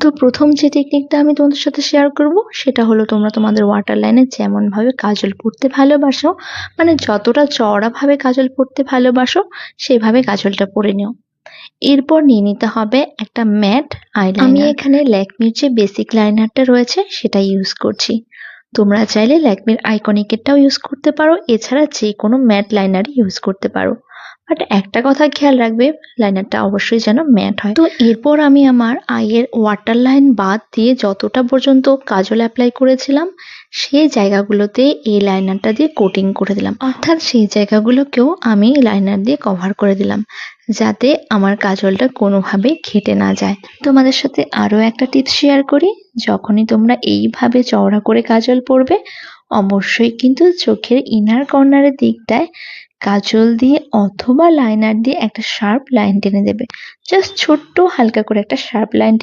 তো প্রথম যে টেকনিকটা আমি তোমাদের সাথে শেয়ার করব সেটা হলো তোমরা তোমাদের ওয়াটার লাইনে যেমনভাবে কাজল পড়তে ভালোবাসো মানে যতটা চওড়াভাবে কাজল পড়তে ভালোবাসো সেভাবে কাজলটা পরে নিও। এরপর নিয়ে নিতে হবে একটা ম্যাট আইলাইনার আমি এখানে ল্যাকমির যে বেসিক লাইনারটা রয়েছে সেটা ইউজ করছি। তোমরা চাইলে ল্যাকমির আইকনিকেরটাও ইউজ করতে পারো এছাড়া যে কোনো ম্যাট লাইনারই ইউজ করতে পারো। বাট একটা কথা খেয়াল রাখবে লাইনারটা অবশ্যই যেন ম্যাট হয়। তো এরপর আমি আমার আইয়ের ওয়াটার লাইন বাদ দিয়ে যতটা পর্যন্ত কাজল অ্যাপ্লাই করেছিলাম সেই জায়গাগুলোতে এই লাইনারটা দিয়ে কোটিং করে দিলাম। অর্থাৎ সেই জায়গাগুলোকেও আমি লাইনার দিয়ে কভার করে দিলাম যাতে আমার কাজলটা কোনোভাবে ঘেটে না যায়। তোমাদের সাথে আরও একটা টিপস শেয়ার করি যখনই তোমরা এইভাবে চওড়া করে কাজল পরবে অবশ্যই কিন্তু চোখের ইনার কর্নারের দিকটায় কাজল দিয়ে অথবা লাইনার দিয়ে একটা শার্প লাইন টেনে দেবে। জাস্ট ছোট্ট হালকা করে একটা শার্প লাইন